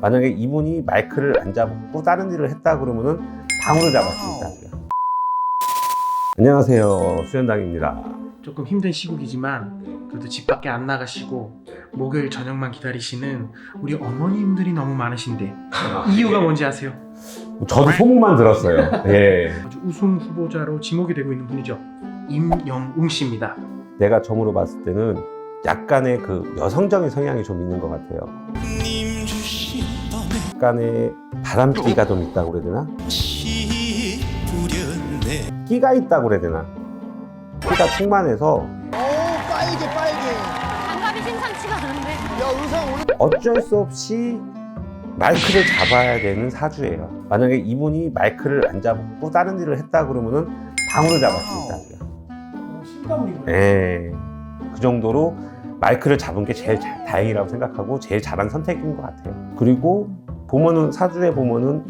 만약에 이분이 마이크를 안 잡고 다른 일을 했다 그러면은 방으로 잡을 수 있다고요. 안녕하세요. 수현당입니다. 조금 힘든 시국이지만 그래도 집 밖에 안 나가시고 목요일 저녁만 기다리시는 우리 어머님들이 너무 많으신데 이유가 뭔지 아세요? 저도 소문만 들었어요. 예. 아주 우승 후보자로 지목이 되고 있는 분이죠. 임영웅 씨입니다. 내가 점으로 봤을 때는 약간의 그 여성적인 성향이 좀 있는 것 같아요. 약간의 바람기가 좀 있다고 그래야 되나? 끼가 있다고 그래야 되나? 끼가 충만해서 오 빨개 빨개 장갑이 심상치가 않은데. 야 의상 오늘 어쩔 수 없이 마이크를 잡아야 되는 사주예요. 만약에 이분이 마이크를 안 잡고 다른 일을 했다 그러면은 방으로 잡을 수 있다고요. 실감이 예. 그 정도로 마이크를 잡은 게 제일 잘- 다행이라고 생각하고 제일 잘한 선택인 것 같아요. 그리고 보면은 사주에 보면은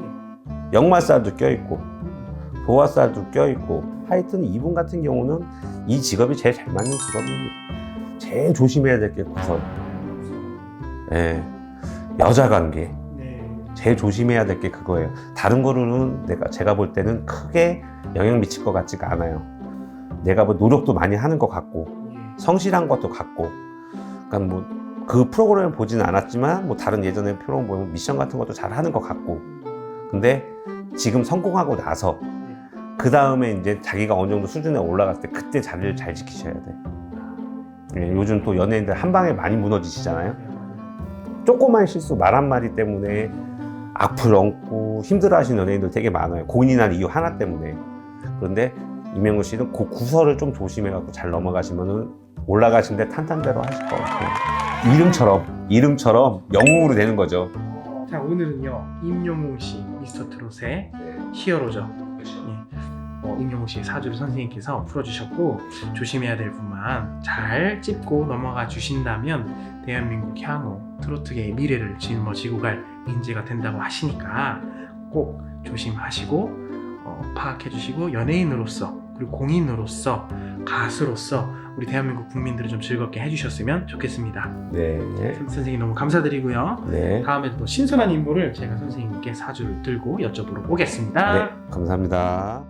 역마살도 껴있고 도화살도 껴있고 하여튼 이분 같은 경우는 이 직업이 제일 잘 맞는 직업입니다. 제일 조심해야 될게 구설. 예. 여자 관계. 네. 제일 조심해야 될 게 그거예요. 다른 거로는 내가 제가 볼 때는 크게 영향 미칠 것 같지가 않아요. 내가 뭐 노력도 많이 하는 것 같고 예. 성실한 것도 같고, 그러니까 뭐 그 프로그램을 보지는 않았지만 뭐 다른 예전에 프로그램 보면 미션 같은 것도 잘 하는 것 같고, 근데 지금 성공하고 나서 그 다음에 이제 자기가 어느 정도 수준에 올라갔을 때 그때 자리를 잘 지키셔야 돼. 예, 요즘 또 연예인들 한 방에 많이 무너지시잖아요. 조그만 실수 말 한마디 때문에 악플 얹고 힘들어하시는 연예인들 되게 많아요. 고민이난 이유 하나 때문에. 그런데 이명우 씨는 그 구설을 좀 조심해갖고 잘 넘어가시면은 올라가신데 탄탄대로 하실 것 같아요. 이름처럼, 이름처럼 영웅으로 되는 거죠. 자 오늘은요 임영웅 씨 미스터 트롯의 히어로죠. 예. 어, 임영웅 씨의 사주를 선생님께서 풀어주셨고 조심해야 될 분만 잘 짚고 넘어가 주신다면 대한민국 향후 트로트계의 미래를 짊어지고 갈 인재가 된다고 하시니까 꼭 조심하시고 어, 파악해 주시고 연예인으로서 그리고 공인으로서 가수로서 우리 대한민국 국민들을 좀 즐겁게 해주셨으면 좋겠습니다. 네. 선생님 너무 감사드리고요. 네. 다음에 또 신선한 인물을 제가 선생님께 사주를 들고 여쭤보러 오겠습니다. 네. 감사합니다.